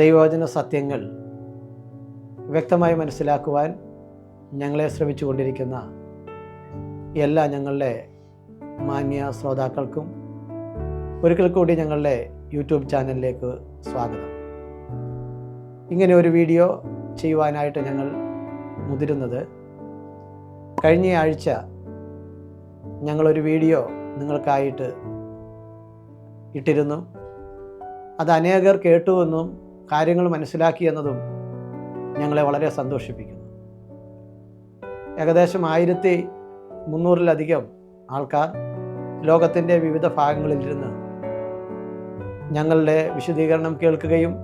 ദൈവവചന സത്യങ്ങൾ വ്യക്തമായി മനസ്സിലാക്കുവാൻ ഞങ്ങളെ ശ്രമിച്ചു കൊണ്ടിരിക്കുന്ന എല്ലാ ഞങ്ങളുടെ മാന്യ ശ്രോതാക്കൾക്കും ഒരിക്കൽ കൂടി ഞങ്ങളുടെ യൂട്യൂബ് ചാനലിലേക്ക് സ്വാഗതം. ഇങ്ങനെ ഒരു വീഡിയോ ചെയ്യുവാനായിട്ട് ഞങ്ങൾ മുതിരുന്നത് കഴിഞ്ഞ ആഴ്ച ഞങ്ങളൊരു വീഡിയോ നിങ്ങൾക്കായിട്ട് ഇട്ടിരുന്നു. അത് അനേകർ കേട്ടുവെന്നും കാര്യങ്ങൾ മനസ്സിലാക്കിയെന്നതും ഞങ്ങളെ വളരെ സന്തോഷിപ്പിക്കുന്നു. ഏകദേശം ആയിരത്തി മുന്നൂറിലധികം ആൾക്കാർ ലോകത്തിന്റെ വിവിധ ഭാഗങ്ങളിൽ ഭാഗങ്ങളിലിരുന്ന് ഞങ്ങളുടെ വിശദീകരണം കേൾക്കുകയും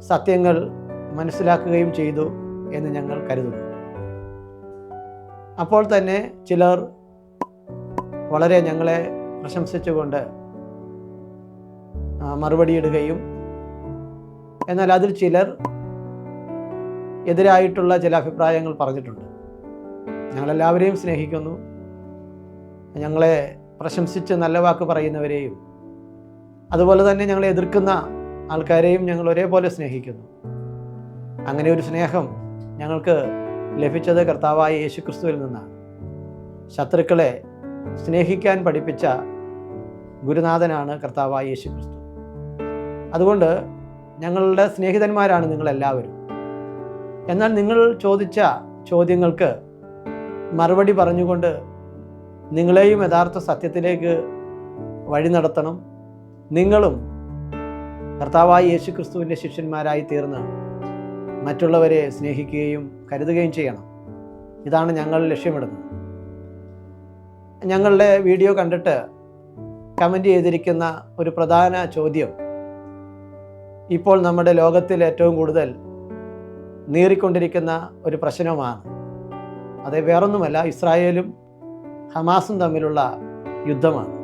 സത്യങ്ങൾ മനസ്സിലാക്കുകയും ചെയ്തു എന്ന് ഞങ്ങൾ കരുതുന്നു. അപ്പോൾ തന്നെ ചിലർ വളരെ ഞങ്ങളെ പ്രശംസിച്ചുകൊണ്ട് മറുപടിയിടുകയും എന്നാൽ അതിൽ ചിലർ എതിരായിട്ടുള്ള ചില അഭിപ്രായങ്ങൾ പറഞ്ഞിട്ടുണ്ട്. ഞങ്ങളെല്ലാവരെയും സ്നേഹിക്കുന്നു. ഞങ്ങളെ പ്രശംസിച്ച് നല്ല വാക്ക് പറയുന്നവരെയും അതുപോലെ തന്നെ ഞങ്ങളെ എതിർക്കുന്ന ആൾക്കാരെയും ഞങ്ങൾ ഒരേപോലെ സ്നേഹിക്കുന്നു. അങ്ങനെ ഒരു സ്നേഹം ഞങ്ങൾക്ക് ലഭിച്ചത് കർത്താവായ യേശു ക്രിസ്തുവിൽ നിന്നാണ്. ശത്രുക്കളെ സ്നേഹിക്കാൻ പഠിപ്പിച്ച ഗുരുനാഥനാണ് കർത്താവായ യേശു ക്രിസ്തു അതുകൊണ്ട് ഞങ്ങളുടെ സ്നേഹിതന്മാരാണ് നിങ്ങളെല്ലാവരും. എന്നാൽ നിങ്ങൾ ചോദിച്ച ചോദ്യങ്ങൾക്ക് മറുപടി പറഞ്ഞുകൊണ്ട് നിങ്ങളെയും യഥാർത്ഥ സത്യത്തിലേക്ക് വഴി നടത്തണം. നിങ്ങളും കർത്താവായ യേശു ക്രിസ്തുവിന്റെ ശിഷ്യന്മാരായി തീർന്ന് മറ്റുള്ളവരെ സ്നേഹിക്കുകയും കരുതുകയും ചെയ്യണം. ഇതാണ് ഞങ്ങൾ ലക്ഷ്യമിടുന്നത്. ഞങ്ങളുടെ വീഡിയോ കണ്ടിട്ട് കമന്റ് ചെയ്തിരിക്കുന്ന ഒരു പ്രധാന ചോദ്യം ഇപ്പോൾ നമ്മുടെ ലോകത്തിൽ ഏറ്റവും കൂടുതൽ നീറിക്കൊണ്ടിരിക്കുന്ന ഒരു പ്രശ്നമാണ്. അത് വേറൊന്നുമല്ല ഇസ്രായേലും ഹമാസും തമ്മിലുള്ള യുദ്ധമാണ്.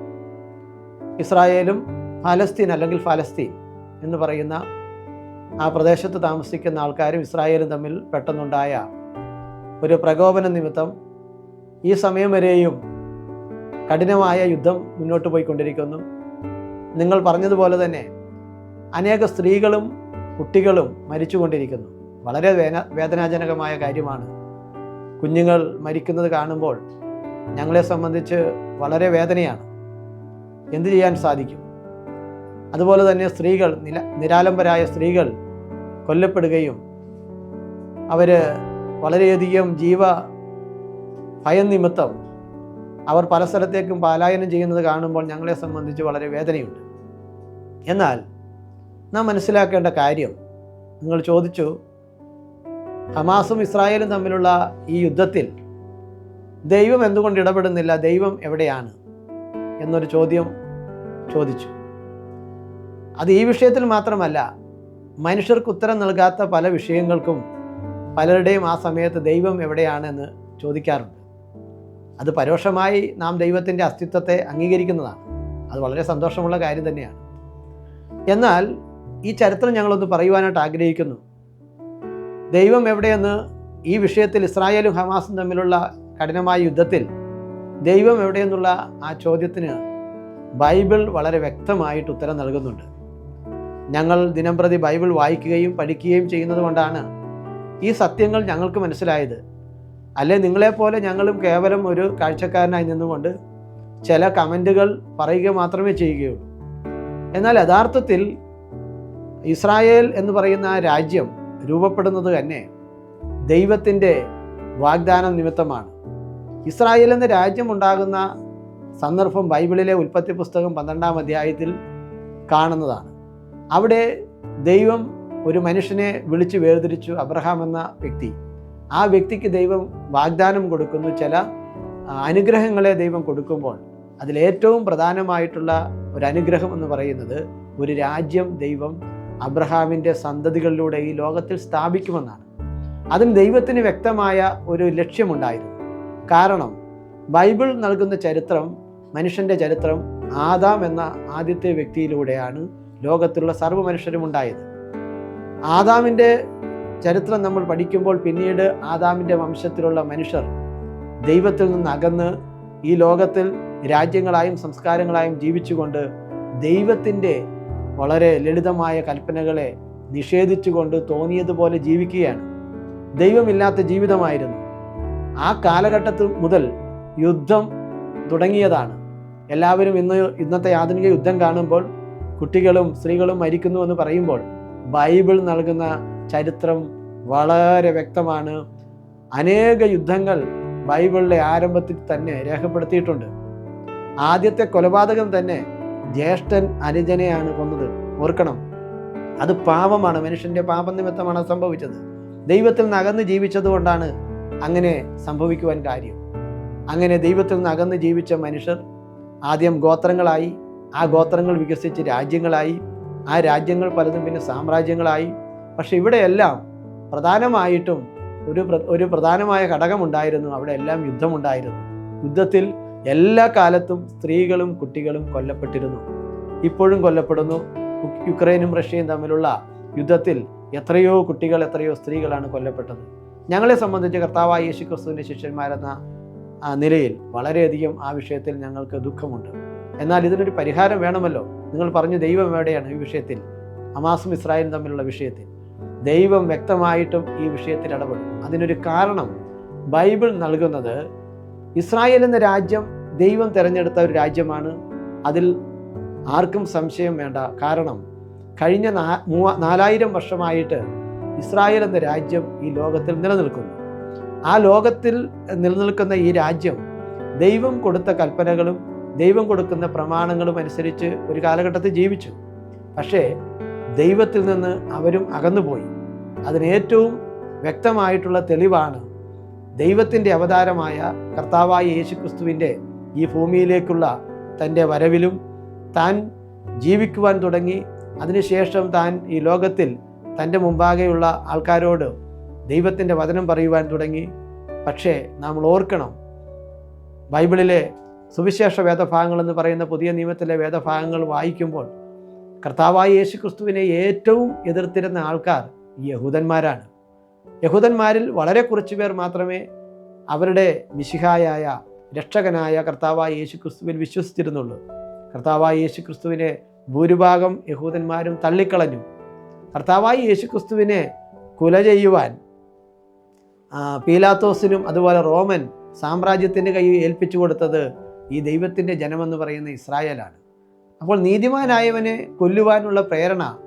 ഇസ്രായേലും ഫലസ്തീൻ അല്ലെങ്കിൽ ഫലസ്തീൻ എന്ന് പറയുന്ന ആ പ്രദേശത്ത് താമസിക്കുന്ന ആൾക്കാരും ഇസ്രായേലും തമ്മിൽ പെട്ടെന്നുണ്ടായ ഒരു പ്രകോപന നിമിത്തം ഈ സമയം വരെയും കഠിനമായ യുദ്ധം മുന്നോട്ട് പോയിക്കൊണ്ടിരിക്കുന്നു. നിങ്ങൾ പറഞ്ഞതുപോലെ തന്നെ അനേക സ്ത്രീകളും കുട്ടികളും മരിച്ചുകൊണ്ടിരിക്കുന്നു. വളരെ വേന വേദനാജനകമായ കാര്യമാണ്. കുഞ്ഞുങ്ങൾ മരിക്കുന്നത് കാണുമ്പോൾ ഞങ്ങളെ സംബന്ധിച്ച് വളരെ വേദനയാണ്. എന്തു ചെയ്യാൻ സാധിക്കും? അതുപോലെ തന്നെ സ്ത്രീകൾ നില നിരാലംബരായ സ്ത്രീകൾ കൊല്ലപ്പെടുകയും അവർ വളരെയധികം ജീവ ഭയം നിമിത്തം അവർ പല സ്ഥലത്തേക്കും പലായനം ചെയ്യുന്നത് കാണുമ്പോൾ ഞങ്ങളെ സംബന്ധിച്ച് വളരെ വേദനയുണ്ട്. എന്നാൽ നാം മനസ്സിലാക്കേണ്ട കാര്യം നിങ്ങൾ ചോദിച്ചു ഹമാസും ഇസ്രായേലും തമ്മിലുള്ള ഈ യുദ്ധത്തിൽ ദൈവം എന്തുകൊണ്ട് ഇടപെടുന്നില്ല ദൈവം എവിടെയാണ് എന്നൊരു ചോദ്യം ചോദിച്ചു. അത് ഈ വിഷയത്തിൽ മാത്രമല്ല മനുഷ്യർക്ക് ഉത്തരം നൽകാത്ത പല വിഷയങ്ങൾക്കും പലരുടെയും ആ സമയത്ത് ദൈവം എവിടെയാണെന്ന് ചോദിക്കാറുണ്ട്. അത് പരോക്ഷമായി നാം ദൈവത്തിന്റെ അസ്തിത്വത്തെ അംഗീകരിക്കുന്നതാണ്. അത് വളരെ സന്തോഷമുള്ള കാര്യം തന്നെയാണ്. എന്നാൽ ഈ ചരിത്രം ഞങ്ങളൊന്ന് പറയുവാനായിട്ട് ആഗ്രഹിക്കുന്നു. ദൈവം എവിടെയെന്ന് ഈ വിഷയത്തിൽ ഇസ്രായേലും ഹമാസും തമ്മിലുള്ള കഠിനമായ യുദ്ധത്തിൽ ദൈവം എവിടെയെന്നുള്ള ആ ചോദ്യത്തിന് ബൈബിൾ വളരെ വ്യക്തമായിട്ട് ഉത്തരം നൽകുന്നുണ്ട്. ഞങ്ങൾ ദിനംപ്രതി ബൈബിൾ വായിക്കുകയും പഠിക്കുകയും ചെയ്യുന്നത് കൊണ്ടാണ് ഈ സത്യങ്ങൾ ഞങ്ങൾക്ക് മനസ്സിലായത്. അല്ലെ നിങ്ങളെപ്പോലെ ഞങ്ങളും കേവലം ഒരു കാഴ്ചക്കാരനായി നിന്നുകൊണ്ട് ചില കമന്റുകൾ പറയുക മാത്രമേ ചെയ്യുകയുള്ളൂ. എന്നാൽ യഥാർത്ഥത്തിൽ ഇസ്രായേൽ എന്ന് പറയുന്ന ആ രാജ്യം രൂപപ്പെടുന്നത് തന്നെ ദൈവത്തിന്റെ വാഗ്ദാനം നിമിത്തമാണ്. ഇസ്രായേൽ എന്ന രാജ്യം ഉണ്ടാകുന്ന സന്ദർഭം ബൈബിളിലെ ഉൽപ്പത്തി പുസ്തകം പന്ത്രണ്ടാം അധ്യായത്തിൽ കാണുന്നതാണ്. അവിടെ ദൈവം ഒരു മനുഷ്യനെ വിളിച്ചു വേർതിരിച്ചു അബ്രഹാം എന്ന വ്യക്തി. ആ വ്യക്തിക്ക് ദൈവം വാഗ്ദാനം കൊടുക്കുന്നു. ചില അനുഗ്രഹങ്ങളെ ദൈവം കൊടുക്കുമ്പോൾ അതിലേറ്റവും പ്രധാനമായിട്ടുള്ള ഒരു അനുഗ്രഹം എന്ന് പറയുന്നത് ഒരു രാജ്യം ദൈവം അബ്രഹാമിന്റെ സന്തതികളിലൂടെ ഈ ലോകത്തിൽ സ്ഥാപിക്കുമെന്നാണ്. അതും ദൈവത്തിന് വ്യക്തമായ ഒരു ലക്ഷ്യമുണ്ടായിരുന്നു. കാരണം ബൈബിൾ നൽകുന്ന ചരിത്രം മനുഷ്യന്റെ ചരിത്രം ആദാം എന്ന ആദ്യത്തെ വ്യക്തിയിലൂടെയാണ് ലോകത്തിലുള്ള സർവ മനുഷ്യരും ഉണ്ടായത്. ആദാമിന്റെ ചരിത്രം നമ്മൾ പഠിക്കുമ്പോൾ പിന്നീട് ആദാമിന്റെ വംശത്തിലുള്ള മനുഷ്യർ ദൈവത്തിൽ നിന്ന് അകന്ന് ഈ ലോകത്തിൽ രാജ്യങ്ങളായും സംസ്കാരങ്ങളായും ജീവിച്ചുകൊണ്ട് ദൈവത്തിന്റെ വളരെ ലളിതമായ കൽപ്പനകളെ നിഷേധിച്ചുകൊണ്ട് തോന്നിയതുപോലെ ജീവിക്കുകയാണ്. ദൈവമില്ലാത്ത ജീവിതമായിരുന്നു. ആ കാലഘട്ടത്തിൽ മുതൽ യുദ്ധം തുടങ്ങിയതാണ്. എല്ലാവരും ഇന്ന് ഇന്നത്തെ ആധുനിക യുദ്ധം കാണുമ്പോൾ കുട്ടികളും സ്ത്രീകളും മരിക്കുന്നു എന്ന് പറയുമ്പോൾ ബൈബിൾ നൽകുന്ന ചരിത്രം വളരെ വ്യക്തമാണ്. അനേക യുദ്ധങ്ങൾ ബൈബിളിലെ ആരംഭത്തിൽ തന്നെ രേഖപ്പെടുത്തിയിട്ടുണ്ട്. ആദ്യത്തെ കൊലപാതകം തന്നെ ജ്യേഷ്ഠൻ അനുജനെയാണ് കൊന്നത്. ഓർക്കണം അത് പാപമാണ്. മനുഷ്യന്റെ പാപനിമിത്തമാണ് നിമിത്തമാണ് സംഭവിച്ചത്. ദൈവത്തിൽ നിന്ന് അകന്ന് ജീവിച്ചത് കൊണ്ടാണ് അങ്ങനെ സംഭവിക്കുവാൻ കാര്യം. അങ്ങനെ ദൈവത്തിൽ നിന്ന് അകന്ന് ജീവിച്ച മനുഷ്യർ ആദ്യം ഗോത്രങ്ങളായി ആ ഗോത്രങ്ങൾ വികസിച്ച് രാജ്യങ്ങളായി ആ രാജ്യങ്ങൾ പലതും പിന്നെ സാമ്രാജ്യങ്ങളായി. പക്ഷെ ഇവിടെയെല്ലാം പ്രധാനമായിട്ടും ഒരു ഒരു പ്രധാനമായ ഘടകമുണ്ടായിരുന്നു. അവിടെ എല്ലാം യുദ്ധമുണ്ടായിരുന്നു. യുദ്ധത്തിൽ എല്ലാ കാലത്തും സ്ത്രീകളും കുട്ടികളും കൊല്ലപ്പെട്ടിരുന്നു. ഇപ്പോഴും കൊല്ലപ്പെടുന്നു. യുക്രൈനും റഷ്യയും തമ്മിലുള്ള യുദ്ധത്തിൽ എത്രയോ കുട്ടികൾ എത്രയോ സ്ത്രീകളാണ് കൊല്ലപ്പെട്ടത്. ഞങ്ങളെ സംബന്ധിച്ച് കർത്താവായ യേശു ക്രിസ്തുവിന്റെ ശിഷ്യന്മാരെന്ന നിലയിൽ വളരെയധികം ആ വിഷയത്തിൽ ഞങ്ങൾക്ക് ദുഃഖമുണ്ട്. എന്നാൽ ഇതിനൊരു പരിഹാരം വേണമല്ലോ? നിങ്ങൾ പറഞ്ഞു ദൈവം എവിടെയാണ് ഈ വിഷയത്തിൽ? അമാസും ഇസ്രായേലും തമ്മിലുള്ള വിഷയത്തിൽ. ദൈവം വ്യക്തമായിട്ടും ഈ വിഷയത്തിൽ ഇടപെടും. അതിനൊരു കാരണം ബൈബിൾ നൽകുന്നത് ഇസ്രായേൽ എന്ന രാജ്യം ദൈവം തിരഞ്ഞെടുത്ത ഒരു രാജ്യമാണ്. അതിൽ ആർക്കും സംശയം വേണ്ട. കാരണം കഴിഞ്ഞ നാലായിരം വർഷമായിട്ട് ഇസ്രായേൽ എന്ന രാജ്യം ഈ ലോകത്തിൽ നിലനിൽക്കുന്നു. ആ ലോകത്തിൽ നിലനിൽക്കുന്ന ഈ രാജ്യം ദൈവം കൊടുത്ത കൽപ്പനകളും ദൈവം കൊടുക്കുന്ന പ്രമാണങ്ങളും അനുസരിച്ച് ഒരു കാലഘട്ടത്തിൽ ജീവിച്ചു. പക്ഷേ ദൈവത്തിൽ നിന്ന് അവരും അകന്നുപോയി. അതിനേറ്റവും വ്യക്തമായിട്ടുള്ള തെളിവാണ് ദൈവത്തിന്റെ അവതാരമായ കർത്താവായ യേശുക്രിസ്തുവിന്റെ ഈ ഭൂമിയിലേക്കുള്ള തന്റെ വരവിലും താൻ ജീവിക്കുവാൻ തുടങ്ങി. അതിനുശേഷം താൻ ഈ ലോകത്തിൽ തന്റെ മുമ്പാകെയുള്ള ആൾക്കാരോട് ദൈവത്തിന്റെ വചനം പറയുവാൻ തുടങ്ങി. പക്ഷേ നമ്മൾ ഓർക്കണം ബൈബിളിലെ സുവിശേഷ വേദഭാഗങ്ങൾ എന്ന് പറയുന്ന പുതിയ നിയമത്തിലെ വേദഭാഗങ്ങൾ വായിക്കുമ്പോൾ കർത്താവായ യേശു ക്രിസ്തുവിനെ ഏറ്റവും എതിർത്തിരുന്ന ആൾക്കാർ യഹൂദന്മാരാണ്. യഹൂദന്മാരിൽ വളരെ കുറച്ച് പേർ മാത്രമേ അവരുടെ മിശിഹായായ രക്ഷകനായ കർത്താവായ യേശു ക്രിസ്തുവിൽ വിശ്വസിച്ചിരുന്നുള്ളൂ. കർത്താവായ യേശു ക്രിസ്തുവിനെ ഭൂരിഭാഗം യഹൂദന്മാരും തള്ളിക്കളഞ്ഞു. കർത്താവായ യേശു ക്രിസ്തുവിനെ കുല ചെയ്യുവാൻ പീലാത്തോസിനും അതുപോലെ റോമൻ സാമ്രാജ്യത്തിന്റെ കയ്യിൽ ഏൽപ്പിച്ചു കൊടുത്തത് ഈ ദൈവത്തിന്റെ ജനമെന്ന് പറയുന്ന ഇസ്രായേലാണ്. അപ്പോൾ നീതിമാനായവനെ കൊല്ലുവാനുള്ള പ്രേരണ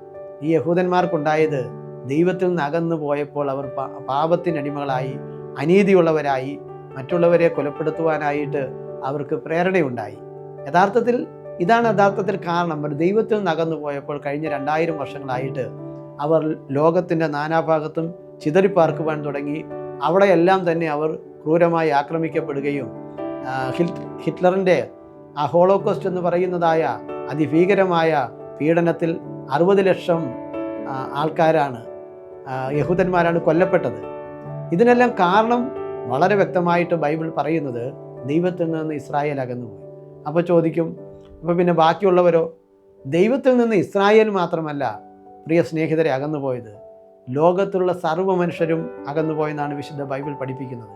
ഈ യഹൂദന്മാർക്കുണ്ടായത് ദൈവത്തിൽ നിന്ന് അകന്നു പോയപ്പോൾ അവർ പാപത്തിനടിമകളായി അനീതിയുള്ളവരായി മറ്റുള്ളവരെ കൊലപ്പെടുത്തുവാനായിട്ട് അവർക്ക് പ്രേരണയുണ്ടായി. യഥാർത്ഥത്തിൽ ഇതാണ് യഥാർത്ഥത്തിൽ കാരണം. അവർ ദൈവത്തിൽ നിന്ന് അകന്നു പോയപ്പോൾ കഴിഞ്ഞ രണ്ടായിരം വർഷങ്ങളായിട്ട് അവർ ലോകത്തിന്റെ നാനാഭാഗത്തും ചിതറിപ്പാർക്കുവാൻ തുടങ്ങി. അവിടെയെല്ലാം തന്നെ അവർ ക്രൂരമായി ആക്രമിക്കപ്പെടുകയും ഹിറ്റ്ലറിന്റെ ആ ഹോളോകോസ്റ്റ് എന്ന് പറയുന്നതായ അതിഭീകരമായ പീഡനത്തിൽ അറുപത് ലക്ഷം ആൾക്കാരാണ് യഹൂദന്മാരാണ് കൊല്ലപ്പെട്ടത്. ഇതിനെല്ലാം കാരണം വളരെ വ്യക്തമായിട്ട് ബൈബിൾ പറയുന്നത് ദൈവത്തിൽ നിന്ന് ഇസ്രായേൽ അകന്നുപോയി. അപ്പോൾ ചോദിക്കും അപ്പോൾ പിന്നെ ബാക്കിയുള്ളവരോ? ദൈവത്തിൽ നിന്ന് ഇസ്രായേൽ മാത്രമല്ല പ്രിയ സ്നേഹിതരെ അകന്നുപോയത്. ലോകത്തുള്ള സർവ മനുഷ്യരും അകന്നുപോയെന്നാണ് വിശുദ്ധ ബൈബിൾ പഠിപ്പിക്കുന്നത്.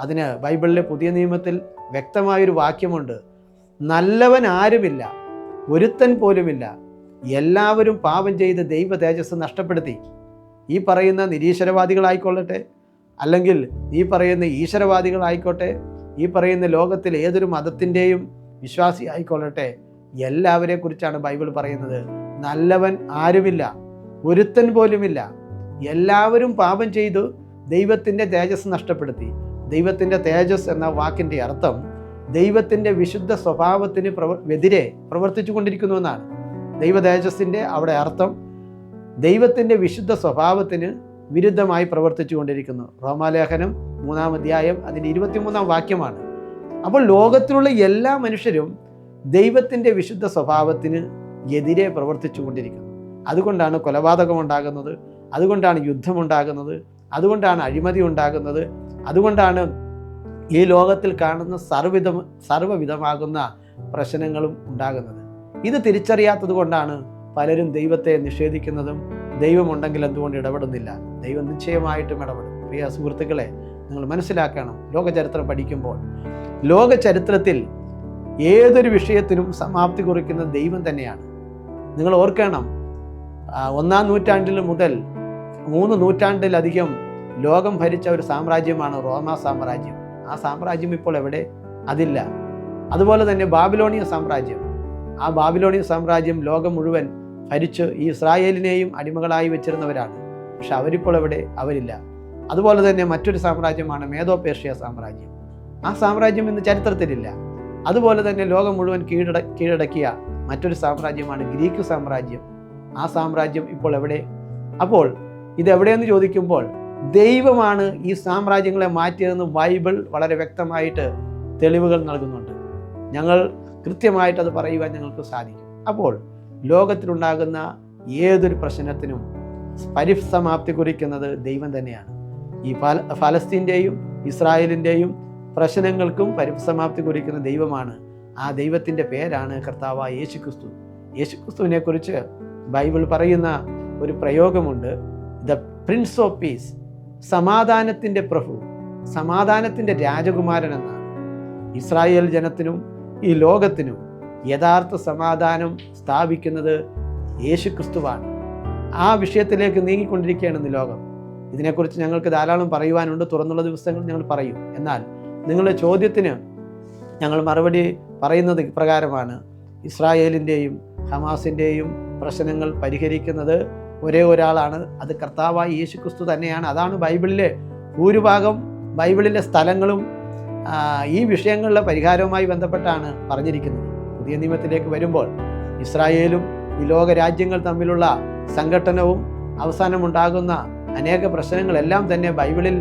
അതിന് ബൈബിളിലെ പുതിയ നിയമത്തിൽ വ്യക്തമായൊരു വാക്യമുണ്ട്. നല്ലവൻ ആരുമില്ല ഒരുത്തൻ പോലുമില്ല. എല്ലാവരും പാപം ചെയ്ത് ദൈവ തേജസ് നഷ്ടപ്പെടുത്തി. ഈ പറയുന്ന നിരീശ്വരവാദികളായിക്കൊള്ളട്ടെ? അല്ലെങ്കിൽ ഈ പറയുന്ന ഈശ്വരവാദികളായിക്കോട്ടെ? ഈ പറയുന്ന ലോകത്തിൽ ഏതൊരു മതത്തിന്റെയും വിശ്വാസി ആയിക്കൊള്ളട്ടെ? എല്ലാവരെ കുറിച്ചാണ് ബൈബിൾ പറയുന്നത്. നല്ലവൻ ആരുമില്ല. ഒരുത്തൻ പോലുമില്ല. എല്ലാവരും പാപം ചെയ്തു ദൈവത്തിന്റെ തേജസ് നഷ്ടപ്പെടുത്തി. ദൈവത്തിന്റെ തേജസ് എന്ന വാക്കിന്റെ അർത്ഥം ദൈവത്തിന്റെ വിശുദ്ധ സ്വഭാവത്തിന് പ്രവ എതിരെ പ്രവർത്തിച്ചു കൊണ്ടിരിക്കുന്നു എന്നാണ്. ദൈവ തേജസ്സിന്റെ അവിടെ അർത്ഥം ദൈവത്തിന്റെ വിശുദ്ധ സ്വഭാവത്തിന് വിരുദ്ധമായി പ്രവർത്തിച്ചു കൊണ്ടിരിക്കുന്നു റോമാലേഖനം മൂന്നാം അധ്യായം അതിന്റെ ഇരുപത്തിമൂന്നാം വാക്യമാണ്. അപ്പോൾ ലോകത്തിലുള്ള എല്ലാ മനുഷ്യരും ദൈവത്തിന്റെ വിശുദ്ധ സ്വഭാവത്തിന് എതിരെ പ്രവർത്തിച്ചു കൊണ്ടിരിക്കുന്നു അതുകൊണ്ടാണ് കൊലപാതകം ഉണ്ടാകുന്നത് അതുകൊണ്ടാണ് യുദ്ധമുണ്ടാകുന്നത് അതുകൊണ്ടാണ് അഴിമതി ഉണ്ടാകുന്നത് അതുകൊണ്ടാണ് ഈ ലോകത്തിൽ കാണുന്ന സർവവിധ സർവവിധമാകുന്ന പ്രശ്നങ്ങളും ഉണ്ടാകുന്നത്. ഇത് തിരിച്ചറിയാത്തത് കൊണ്ടാണ് പലരും ദൈവത്തെ നിഷേധിക്കുന്നതും ദൈവമുണ്ടെങ്കിൽ എന്തുകൊണ്ട് ഇടപെടുന്നില്ല? ദൈവം നിശ്ചയമായിട്ടും ഇടപെടും. പ്രിയ സുഹൃത്തുക്കളെ നിങ്ങൾ മനസ്സിലാക്കണം ലോകചരിത്രം പഠിക്കുമ്പോൾ ലോക ചരിത്രത്തിൽ ഏതൊരു വിഷയത്തിനും സമാപ്തി കുറിക്കുന്ന ദൈവം തന്നെയാണ്. നിങ്ങൾ ഓർക്കണം ഒന്നാം നൂറ്റാണ്ടിൽ മുതൽ മൂന്ന് നൂറ്റാണ്ടിലധികം ലോകം ഭരിച്ച ഒരു സാമ്രാജ്യമാണ് റോമ സാമ്രാജ്യം. ആ സാമ്രാജ്യം ഇപ്പോൾ എവിടെ? അതില്ല. അതുപോലെ തന്നെ ബാബിലോണിയ സാമ്രാജ്യം. ആ ബാബിലോണിയ സാമ്രാജ്യം ലോകം മുഴുവൻ ഭരിച്ച് ഈ ഇസ്രായേലിനെയും അടിമകളായി വെച്ചിരുന്നവരാണ്. പക്ഷെ അവരിപ്പോൾ എവിടെ അവരില്ല. അതുപോലെ തന്നെ മറ്റൊരു സാമ്രാജ്യമാണ് മേധോ പേർഷ്യ സാമ്രാജ്യം. ആ സാമ്രാജ്യം ഇന്ന് ചരിത്രത്തിലില്ല. അതുപോലെ തന്നെ ലോകം മുഴുവൻ കീഴട കീഴടക്കിയ മറ്റൊരു സാമ്രാജ്യമാണ് ഗ്രീക്ക് സാമ്രാജ്യം. ആ സാമ്രാജ്യം ഇപ്പോൾ എവിടെ? അപ്പോൾ ഇതെവിടെയെന്ന് ചോദിക്കുമ്പോൾ ദൈവമാണ് ഈ സാമ്രാജ്യങ്ങളെ മാറ്റിയതെന്ന് ബൈബിൾ വളരെ വ്യക്തമായിട്ട് തെളിവുകൾ നൽകുന്നുണ്ട്. ഞങ്ങൾ കൃത്യമായിട്ട് അത് പറയുവാൻ ഞങ്ങൾക്ക് സാധിക്കും. അപ്പോൾ ലോകത്തിലുണ്ടാകുന്ന ഏതൊരു പ്രശ്നത്തിനും പരിസമാപ്തി കുറിക്കുന്നത് ദൈവം തന്നെയാണ്. ഈ ഫല ഫലസ്തീന്റെയും ഇസ്രായേലിന്റെയും പ്രശ്നങ്ങൾക്കും പരിസമാപ്തി കുറിക്കുന്ന ദൈവമാണ് ആ ദൈവത്തിന്റെ പേരാണ് കർത്താവ് യേശുക്രിസ്തു. ക്രിസ്തു യേശു ക്രിസ്തുവിനെ കുറിച്ച് ബൈബിൾ പറയുന്ന ഒരു പ്രയോഗമുണ്ട്. ദ പ്രിൻസ് ഓഫ് പീസ് സമാധാനത്തിന്റെ പ്രഭു സമാധാനത്തിന്റെ രാജകുമാരൻ എന്നാണ്. ഇസ്രായേൽ ജനത്തിനും ഈ ലോകത്തിനും യഥാർത്ഥ സമാധാനം സ്ഥാപിക്കുന്നത് യേശുക്രിസ്തുവാണ്. ആ വിഷയത്തിലേക്ക് നീങ്ങിക്കൊണ്ടിരിക്കുകയാണ് ഇന്ന് ലോകം. ഇതിനെക്കുറിച്ച് ഞങ്ങൾക്ക് ധാരാളം പറയുവാനുണ്ട്. തുറന്നുള്ള ദിവസങ്ങൾ ഞങ്ങൾ പറയും. എന്നാൽ നിങ്ങളുടെ ചോദ്യത്തിന് ഞങ്ങൾ മറുപടി പറയുന്നത് ഇപ്രകാരമാണ്. ഇസ്രായേലിന്റെയും ഹമാസിന്റെയും പ്രശ്നങ്ങൾ പരിഹരിക്കുന്നത് ഒരേ ഒരാളാണ്. അത് കർത്താവായ യേശു ക്രിസ്തു തന്നെയാണ്. അതാണ് ബൈബിളിലെ ഭൂരിഭാഗം ബൈബിളിലെ സ്ഥലങ്ങളും ഈ വിഷയങ്ങളിലെ പരിഹാരവുമായി ബന്ധപ്പെട്ടാണ് പറഞ്ഞിരിക്കുന്നത്. പുതിയ നിയമത്തിലേക്ക് വരുമ്പോൾ ഇസ്രായേലും ഈ ലോക രാജ്യങ്ങൾ തമ്മിലുള്ള സംഘട്ടനവും അവസാനമുണ്ടാകുന്ന അനേക പ്രശ്നങ്ങളെല്ലാം തന്നെ ബൈബിളിൽ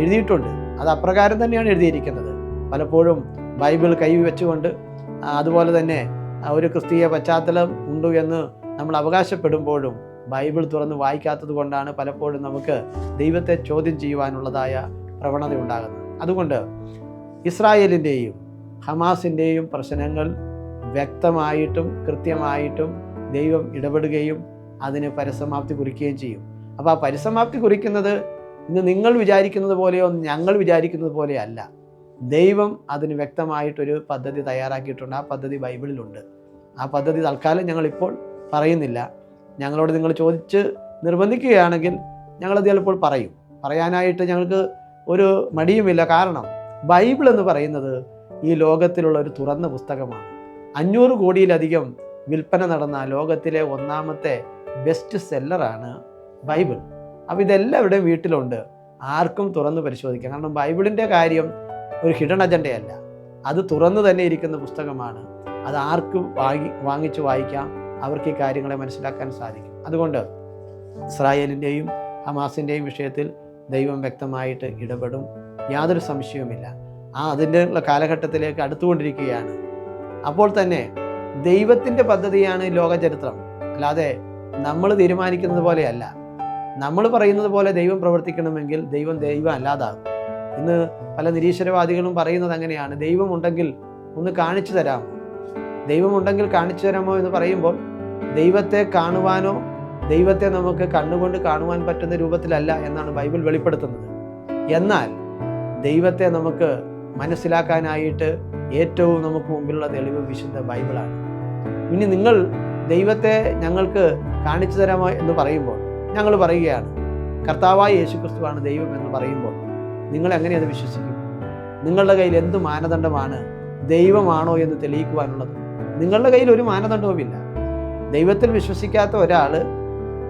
എഴുതിയിട്ടുണ്ട്. അത് അപ്രകാരം തന്നെയാണ് എഴുതിയിരിക്കുന്നത്. പലപ്പോഴും ബൈബിൾ കൈവച്ചുകൊണ്ട് അതുപോലെ തന്നെ ഒരു ക്രിസ്തീയ പശ്ചാത്തലം ഉണ്ടു എന്ന് നമ്മൾ അവകാശപ്പെടുമ്പോഴും ബൈബിൾ തുറന്ന് വായിക്കാത്തത് കൊണ്ടാണ് പലപ്പോഴും നമുക്ക് ദൈവത്തെ ചോദ്യം ചെയ്യുവാനുള്ളതായ പ്രവണത ഉണ്ടാകുന്നത് അതുകൊണ്ട് ഇസ്രായേലിന്റെയും ഹമാസിന്റെയും പ്രശ്നങ്ങൾ വ്യക്തമായിട്ടും കൃത്യമായിട്ടും ദൈവം ഇടപെടുകയും അതിന് പരിസമാപ്തി കുറിക്കുകയും ചെയ്യും. അപ്പോൾ ആ പരിസമാപ്തി കുറിക്കുന്നത് ഇന്ന് നിങ്ങൾ വിചാരിക്കുന്നത് പോലെയോ ഞങ്ങൾ വിചാരിക്കുന്നത് പോലെയോ അല്ല. ദൈവം അതിന് വ്യക്തമായിട്ടൊരു പദ്ധതി തയ്യാറാക്കിയിട്ടുണ്ട്. ആ പദ്ധതി ബൈബിളിലുണ്ട്. ആ പദ്ധതി തൽക്കാലം ഞങ്ങളിപ്പോൾ പറയുന്നില്ല. ഞങ്ങളോട് നിങ്ങൾ ചോദിച്ച് നിർബന്ധിക്കുകയാണെങ്കിൽ ഞങ്ങളത് ചിലപ്പോൾ പറയും. പറയാനായിട്ട് ഞങ്ങൾക്ക് ഒരു മടിയുമില്ല. കാരണം ബൈബിൾ എന്ന് പറയുന്നത് ഈ ലോകത്തിലുള്ള ഒരു തുറന്ന പുസ്തകമാണ്. അഞ്ഞൂറ് കോടിയിലധികം വിൽപ്പന നടന്ന ലോകത്തിലെ ഒന്നാമത്തെ ബെസ്റ്റ് സെല്ലറാണ് ബൈബിൾ. അപ്പോൾ ഇതെല്ലാവരുടെയും വീട്ടിലുണ്ട്. ആർക്കും തുറന്ന് പരിശോധിക്കാം. കാരണം ബൈബിളിന്റെ കാര്യം ഒരു ഹിഡൻ അജണ്ടയല്ല അത് തുറന്നു തന്നെ ഇരിക്കുന്ന പുസ്തകമാണ്. അത് ആർക്കും വാങ്ങി വാങ്ങിച്ച് വായിക്കാം. അവർക്ക് ഈ കാര്യങ്ങളെ മനസ്സിലാക്കാൻ സാധിക്കും. അതുകൊണ്ട് ഇസ്രായേലിന്റെയും ഹമാസിന്റെയും വിഷയത്തിൽ ദൈവം വ്യക്തമായിട്ട് ഇടപെടും. യാതൊരു സംശയവുമില്ല. ആ അതിന്റെ കാലഘട്ടത്തിലേക്ക് അടുത്തുകൊണ്ടിരിക്കുകയാണ്. അപ്പോൾ തന്നെ ദൈവത്തിന്റെ പദ്ധതിയാണ് ലോകചരിത്രം. അല്ലാതെ നമ്മൾ തീരുമാനിക്കുന്നത് പോലെയല്ല. നമ്മൾ പറയുന്നത് പോലെ ദൈവം പ്രവർത്തിക്കണമെങ്കിൽ ദൈവം ദൈവം അല്ലാതാകും. ഇന്ന് പല നിരീശ്വരവാദികളും പറയുന്നത് അങ്ങനെയാണ്. ദൈവമുണ്ടെങ്കിൽ ഒന്ന് കാണിച്ചു തരാമോ? ദൈവമുണ്ടെങ്കിൽ കാണിച്ചു തരാമോ എന്ന് പറയുമ്പോൾ ദൈവത്തെ കാണുവാനോ ദൈവത്തെ നമുക്ക് കണ്ണുകൊണ്ട് കാണുവാൻ പറ്റുന്ന രൂപത്തിലല്ല എന്നാണ് ബൈബിൾ വെളിപ്പെടുത്തുന്നത്. എന്നാൽ ദൈവത്തെ നമുക്ക് മനസ്സിലാക്കാനായിട്ട് ഏറ്റവും നമുക്ക് മുമ്പിലുള്ള തെളിവ് വിശുദ്ധ ബൈബിളാണ്. ഇനി നിങ്ങൾ ദൈവത്തെ ഞങ്ങൾക്ക് കാണിച്ചു തരാമോ എന്ന് പറയുമ്പോൾ ഞങ്ങൾ പറയുകയാണ് കർത്താവായ യേശുക്രിസ്തുവാണ് ദൈവം എന്ന് പറയുമ്പോൾ നിങ്ങൾ എങ്ങനെ അത് വിശ്വസിക്കും? നിങ്ങളുടെ കയ്യിൽ എന്ത് മാനദണ്ഡമാണ്? ദൈവമാണോ എന്ന് തെളിയിക്കുവാനുള്ളത്. നിങ്ങളുടെ കയ്യിൽ ഒരു മാനദണ്ഡവുമില്ല. ദൈവത്തിൽ വിശ്വസിക്കാത്ത ഒരാൾ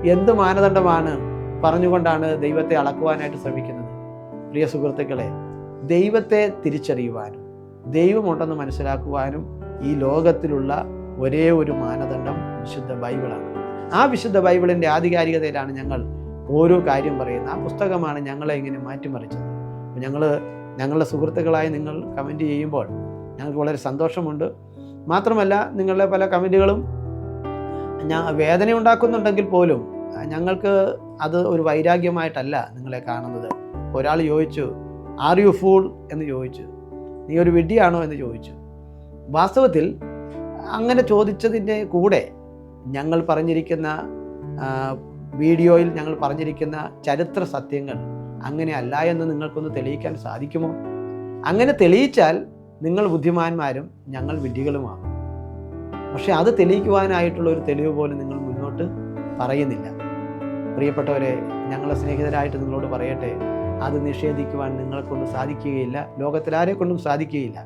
എന്ത് മാനദണ്ഡമാണ് പറഞ്ഞുകൊണ്ടാണ് ദൈവത്തെ അളക്കുവാനായിട്ട് ശ്രമിക്കുന്നത്? പ്രിയ സുഹൃത്തുക്കളെ ദൈവത്തെ തിരിച്ചറിയുവാനും ദൈവമുണ്ടെന്ന് മനസ്സിലാക്കുവാനും ഈ ലോകത്തിലുള്ള ഒരേ ഒരു മാനദണ്ഡം വിശുദ്ധ ബൈബിളാണ്. ആ വിശുദ്ധ ബൈബിളിന്റെ ആധികാരികതയിലാണ് ഞങ്ങൾ ഓരോ കാര്യം പറയുന്നത്. ആ പുസ്തകമാണ് ഞങ്ങളെ ഇങ്ങനെ മാറ്റിമറിച്ചത്. അപ്പോൾ ഞങ്ങൾ ഞങ്ങളുടെ സുഹൃത്തുക്കളായി നിങ്ങൾ കമന്റ് ചെയ്യുമ്പോൾ ഞങ്ങൾക്ക് വളരെ സന്തോഷമുണ്ട്. മാത്രമല്ല നിങ്ങളുടെ പല കമന്റുകളും ഞാൻ വേദന ഉണ്ടാക്കുന്നുണ്ടെങ്കിൽ പോലും ഞങ്ങൾക്ക് അത് ഒരു വൈരാഗ്യമായിട്ടല്ല നിങ്ങളെ കാണുന്നത്. ഒരാൾ ചോദിച്ചു ആർ യു ഫൂൾ എന്ന് ചോദിച്ചു. നീ ഒരു വിഡ്ഢിയാണോ? എന്ന് ചോദിച്ചു. വാസ്തവത്തിൽ അങ്ങനെ ചോദിച്ചതിന്റെ കൂടെ ഞങ്ങൾ പറഞ്ഞിരിക്കുന്ന വീഡിയോയിൽ ഞങ്ങൾ പറഞ്ഞിരിക്കുന്ന ചരിത്ര സത്യങ്ങൾ അങ്ങനെ അല്ല എന്ന് നിങ്ങൾക്കൊന്ന് തെളിയിക്കാൻ സാധിക്കുമോ? അങ്ങനെ തെളിയിച്ചാൽ നിങ്ങൾ ബുദ്ധിമാന്മാരും ഞങ്ങൾ വിഡ്ഢികളുമാണ് പക്ഷെ അത് തെളിയിക്കുവാനായിട്ടുള്ള ഒരു തെളിവ് പോലും നിങ്ങൾ മുന്നോട്ട് പറയുന്നില്ല. പ്രിയപ്പെട്ടവരെ ഞങ്ങളെ സ്നേഹിതരായിട്ട് നിങ്ങളോട് പറയട്ടെ. അത് നിഷേധിക്കുവാൻ നിങ്ങളെക്കൊണ്ട് സാധിക്കുകയില്ല. ലോകത്തിലാരെ കൊണ്ടും സാധിക്കുകയില്ല.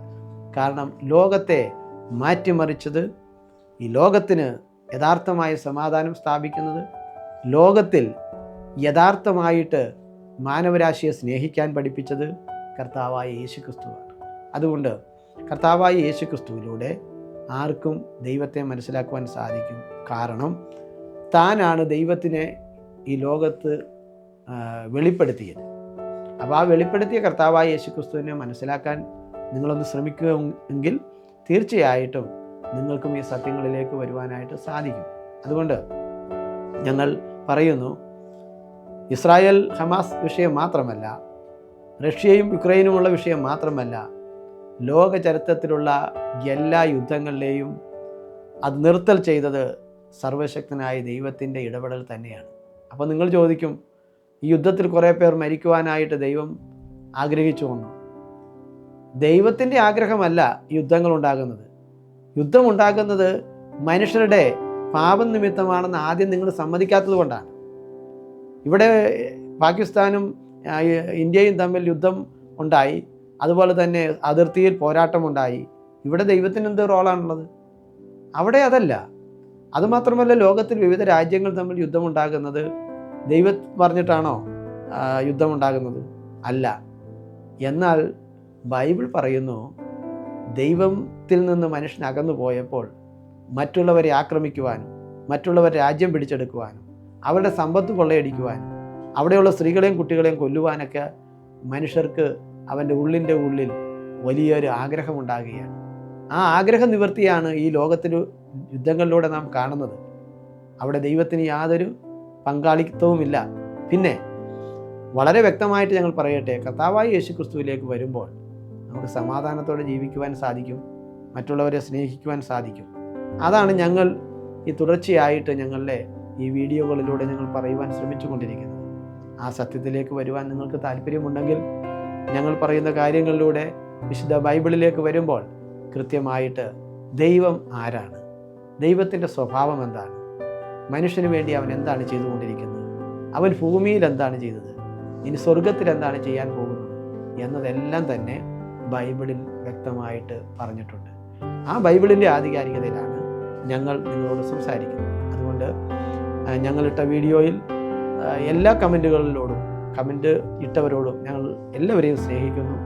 കാരണം ലോകത്തെ മാറ്റിമറിച്ചത് ഈ ലോകത്തിന് യഥാർത്ഥമായ സമാധാനം സ്ഥാപിക്കുന്നത് ലോകത്തിൽ യഥാർത്ഥമായിട്ട് മാനവരാശിയെ സ്നേഹിക്കാൻ പഠിപ്പിച്ചത് കർത്താവായ യേശുക്രിസ്തുവാണ്. അതുകൊണ്ട് കർത്താവായ യേശുക്രിസ്തുവിലൂടെ ആർക്കും ദൈവത്തെ മനസ്സിലാക്കുവാൻ സാധിക്കും. കാരണം താനാണ് ദൈവത്തിനെ ഈ ലോകത്ത് വെളിപ്പെടുത്തിയത്. അപ്പോൾ ആ വെളിപ്പെടുത്തിയ കർത്താവായ യേശുക്രിസ്തുവിനെ മനസ്സിലാക്കാൻ നിങ്ങളൊന്ന് ശ്രമിക്കുക എങ്കിൽ തീർച്ചയായിട്ടും നിങ്ങൾക്കും ഈ സത്യങ്ങളിലേക്ക് വരുവാനായിട്ട് സാധിക്കും. അതുകൊണ്ട് ഞങ്ങൾ പറയുന്നു ഇസ്രായേൽ ഹമാസ് വിഷയം മാത്രമല്ല റഷ്യയും യുക്രൈനുമുള്ള വിഷയം മാത്രമല്ല ലോക ചരിത്രത്തിലുള്ള എല്ലാ യുദ്ധങ്ങളിലെയും അത് നിർത്തൽ ചെയ്തത് സർവശക്തനായ ദൈവത്തിന്റെ ഇടപെടൽ തന്നെയാണ്. അപ്പോൾ നിങ്ങൾ ചോദിക്കും ഈ യുദ്ധത്തിൽ കുറേ പേർ മരിക്കുവാനായിട്ട് ദൈവം ആഗ്രഹിച്ചു വന്നു. ദൈവത്തിന്റെ ആഗ്രഹമല്ല യുദ്ധങ്ങൾ ഉണ്ടാകുന്നത് യുദ്ധം ഉണ്ടാകുന്നത് മനുഷ്യരുടെ പാപം നിമിത്തമാണെന്ന് ആദ്യം നിങ്ങൾ സമ്മതിക്കാത്തത് കൊണ്ടാണ്. ഇവിടെ പാകിസ്ഥാനും ഇന്ത്യയും തമ്മിൽ യുദ്ധം ഉണ്ടായി. അതുപോലെ തന്നെ അതിർത്തിയിൽ പോരാട്ടമുണ്ടായി. ഇവിടെ ദൈവത്തിന് എന്ത് റോളാണുള്ളത്? അവിടെ അതല്ല. അതുമാത്രമല്ല ലോകത്തിൽ വിവിധ രാജ്യങ്ങൾ തമ്മിൽ യുദ്ധമുണ്ടാകുന്നത് ദൈവം പറഞ്ഞിട്ടാണോ യുദ്ധമുണ്ടാകുന്നത്? അല്ല. എന്നാൽ ബൈബിൾ പറയുന്നു ദൈവത്തിൽ നിന്ന് മനുഷ്യൻ അകന്നു പോയപ്പോൾ മറ്റുള്ളവരെ ആക്രമിക്കുവാനും മറ്റുള്ളവർ രാജ്യം പിടിച്ചെടുക്കുവാനും അവരുടെ സമ്പത്ത് കൊള്ളയടിക്കുവാനും അവിടെയുള്ള സ്ത്രീകളെയും കുട്ടികളെയും കൊല്ലുവാനൊക്കെ മനുഷ്യർക്ക് അവന്റെ ഉള്ളിന്റെ ഉള്ളിൽ വലിയൊരു ആഗ്രഹമുണ്ടാകുകയാണ്. ആ ആഗ്രഹ നിവൃത്തിയാണ് ഈ ലോകത്തിൽ യുദ്ധങ്ങളിലൂടെ നാം കാണുന്നത്. അവിടെ ദൈവത്തിന് യാതൊരു പങ്കാളിത്തവുമില്ല. പിന്നെ വളരെ വ്യക്തമായിട്ട് ഞങ്ങൾ പറയട്ടെ കർത്താവായ യേശു ക്രിസ്തുവിലേക്ക് വരുമ്പോൾ നമുക്ക് സമാധാനത്തോടെ ജീവിക്കുവാൻ സാധിക്കും മറ്റുള്ളവരെ സ്നേഹിക്കുവാൻ സാധിക്കും. അതാണ് ഞങ്ങൾ ഈ തുടർച്ചയായിട്ട് ഞങ്ങളുടെ ഈ വീഡിയോകളിലൂടെ ഞങ്ങൾ പറയുവാൻ ശ്രമിച്ചുകൊണ്ടിരിക്കുന്നത്. ആ സത്യത്തിലേക്ക് വരുവാൻ നിങ്ങൾക്ക് താല്പര്യമുണ്ടെങ്കിൽ ഞങ്ങൾ പറയുന്ന കാര്യങ്ങളിലൂടെ വിശുദ്ധ ബൈബിളിലേക്ക് വരുമ്പോൾ കൃത്യമായിട്ട് ദൈവം ആരാണ്? ദൈവത്തിന്റെ സ്വഭാവം എന്താണ്? മനുഷ്യന് വേണ്ടി അവൻ എന്താണ് ചെയ്തുകൊണ്ടിരിക്കുന്നത്? അവൻ ഭൂമിയിൽ എന്താണ് ചെയ്തത്? ഇനി സ്വർഗത്തിൽ എന്താണ് ചെയ്യാൻ പോകുന്നത്? എന്നതെല്ലാം തന്നെ ബൈബിളിൽ വ്യക്തമായിട്ട് പറഞ്ഞിട്ടുണ്ട്. ആ ബൈബിളിന്റെ ആധികാരികതയിലാണ് ഞങ്ങൾ നിങ്ങളോട് സംസാരിക്കുന്നത്. അതുകൊണ്ട് ഞങ്ങളിട്ട വീഡിയോയിൽ എല്ലാ കമന്റുകളിലോടും കമന്റ് ഇട്ടവരോടും ഞങ്ങൾ എല്ലാവരെയും സ്നേഹിക്കുന്നു.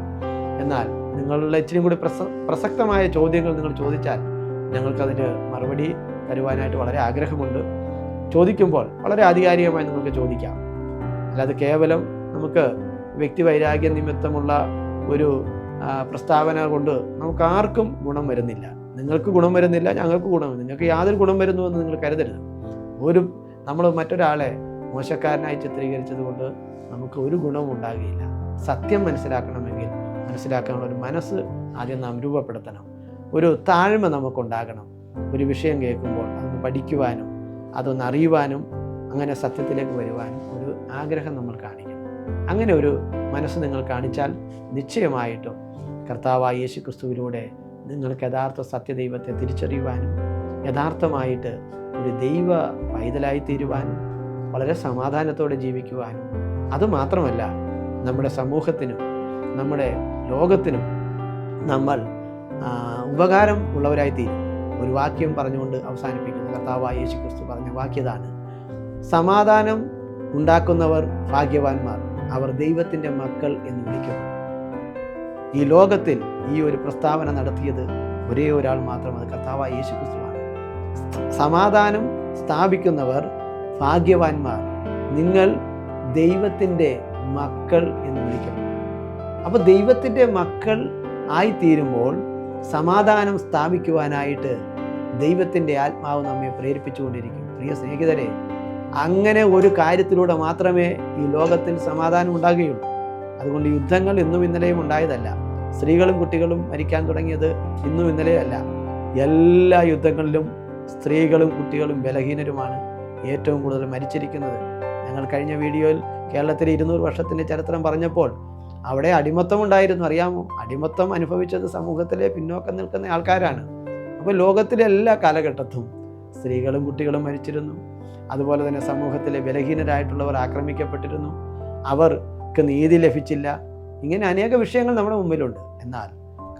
എന്നാൽ നിങ്ങളുടെ ഇച്ചിരി കൂടി പ്രസ പ്രസക്തമായ ചോദ്യങ്ങൾ നിങ്ങൾ ചോദിച്ചാൽ ഞങ്ങൾക്കതിന് മറുപടി തരുവാനായിട്ട് വളരെ ആഗ്രഹമുണ്ട്. ചോദിക്കുമ്പോൾ വളരെ ആധികാരികമായി നമുക്ക് ചോദിക്കാം. അല്ലാതെ കേവലം നമുക്ക് വ്യക്തിവൈരാഗ്യ നിമിത്തമുള്ള ഒരു പ്രസ്താവന കൊണ്ട് നമുക്ക് ആർക്കും ഗുണം വരുന്നില്ല. നിങ്ങൾക്ക് ഗുണം വരുന്നില്ല ഞങ്ങൾക്ക് ഗുണം നിങ്ങൾക്ക് യാതൊരു ഗുണം വരുന്നു എന്ന് നിങ്ങൾ കരുതരുത്. ഒരു നമ്മൾ മറ്റൊരാളെ മോശക്കാരനായി ചിത്രീകരിച്ചത് കൊണ്ട് നമുക്ക് ഒരു ഗുണവും ഉണ്ടാകുകയില്ല. സത്യം മനസ്സിലാക്കണമെങ്കിൽ മനസ്സിലാക്കാനുള്ള ഒരു മനസ്സ് ആദ്യം നാം രൂപപ്പെടുത്തണം. ഒരു താഴ്മ നമുക്കുണ്ടാകണം. ഒരു വിഷയം കേൾക്കുമ്പോൾ അത് പഠിക്കുവാനും അതൊന്ന് അറിയുവാനും അങ്ങനെ സത്യത്തിലേക്ക് വരുവാനും ഒരു ആഗ്രഹം നമ്മൾ കാണിക്കണം അങ്ങനെ ഒരു മനസ്സ് നിങ്ങൾ കാണിച്ചാൽ നിശ്ചയമായിട്ടും കർത്താവായ യേശു ക്രിസ്തുവിലൂടെ നിങ്ങൾക്ക് യഥാർത്ഥ സത്യദൈവത്തെ തിരിച്ചറിയുവാനും യഥാർത്ഥമായിട്ട് ഒരു ദൈവ പൈതലായി തീരുവാനും വളരെ സമാധാനത്തോടെ ജീവിക്കുവാനും അതുമാത്രമല്ല നമ്മുടെ സമൂഹത്തിനും നമ്മുടെ ലോകത്തിനും നമ്മൾ ഉപകാരം ഉള്ളവരായി തീരും. ഒരു വാക്യം പറഞ്ഞുകൊണ്ട് അവസാനിപ്പിക്കുന്നു. കർത്താവായ യേശു ക്രിസ്തു പറഞ്ഞ വാക്യതാണ്. സമാധാനം ഉണ്ടാക്കുന്നവർ ഭാഗ്യവാന്മാർ. അവർ ദൈവത്തിന്റെ മക്കൾ എന്ന് വിളിക്കുന്നു. ഈ ലോകത്തിൽ ഈ ഒരു പ്രസ്താവന നടത്തിയത് ഒരേ ഒരാൾ മാത്രം അത് കർത്താവായ യേശു ക്രിസ്തുവാണ് സമാധാനം സ്ഥാപിക്കുന്നവർ ഭാഗ്യവാന്മാർ. നിങ്ങൾ ദൈവത്തിന്റെ മക്കൾ എന്ന് വിളിക്കുന്നു. അപ്പോൾ ദൈവത്തിന്റെ മക്കൾ ആയിത്തീരുമ്പോൾ സമാധാനം സ്ഥാപിക്കുവാനായിട്ട് ദൈവത്തിന്റെ ആത്മാവ് നമ്മെ പ്രേരിപ്പിച്ചുകൊണ്ടിരിക്കും. പ്രിയ സ്നേഹിതരെ അങ്ങനെ ഒരു കാര്യത്തിലൂടെ മാത്രമേ ഈ ലോകത്തിൽ സമാധാനം ഉണ്ടാകുകയുള്ളൂ. അതുകൊണ്ട് യുദ്ധങ്ങൾ ഇന്നും ഇന്നലെയും ഉണ്ടായതല്ല. സ്ത്രീകളും കുട്ടികളും മരിക്കാൻ തുടങ്ങിയത് ഇന്നും ഇന്നലെയല്ല. എല്ലാ യുദ്ധങ്ങളിലും സ്ത്രീകളും കുട്ടികളും ബലഹീനരുമാണ് ഏറ്റവും കൂടുതൽ മരിച്ചിരിക്കുന്നത്. ഞങ്ങൾ കഴിഞ്ഞ വീഡിയോയിൽ കേരളത്തിലെ ഇരുന്നൂറ് വർഷത്തിന്റെ ചരിത്രം പറഞ്ഞപ്പോൾ അവിടെ അടിമത്തം ഉണ്ടായിരുന്നു അറിയാമോ? അടിമത്തം അനുഭവിച്ചത് സമൂഹത്തിലെ പിന്നോക്കം നിൽക്കുന്ന ആൾക്കാരാണ്. അപ്പോൾ ലോകത്തിലെ എല്ലാ കാലഘട്ടത്തും സ്ത്രീകളും കുട്ടികളും മരിച്ചിരുന്നു. അതുപോലെ തന്നെ സമൂഹത്തിലെ ബലഹീനരായിട്ടുള്ളവർ ആക്രമിക്കപ്പെട്ടിരുന്നു. അവർക്ക് നീതി ലഭിച്ചില്ല. ഇങ്ങനെ അനേക വിഷയങ്ങൾ നമ്മുടെ മുമ്പിലുണ്ട്. എന്നാൽ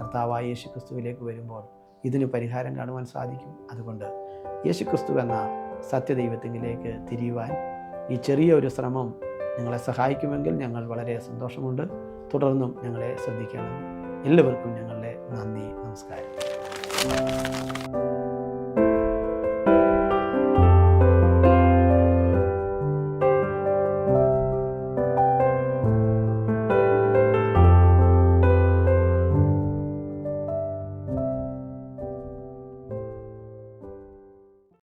കർത്താവായ യേശു ക്രിസ്തുവിലേക്ക് വരുമ്പോൾ ഇതിന് പരിഹാരം കാണുവാൻ സാധിക്കും. അതുകൊണ്ട് യേശു ക്രിസ്തു എന്ന സത്യദൈവത്തിങ്കിലേക്ക് തിരിയുവാൻ ഈ ചെറിയ ഒരു ശ്രമം നിങ്ങളെ സഹായിക്കുമെങ്കിൽ ഞങ്ങൾ വളരെ സന്തോഷമുണ്ട്. തുടർന്നും ഞങ്ങളെ ശ്രദ്ധിക്കണം. എല്ലാവർക്കും ഞങ്ങളുടെ നന്ദി നമസ്കാരം.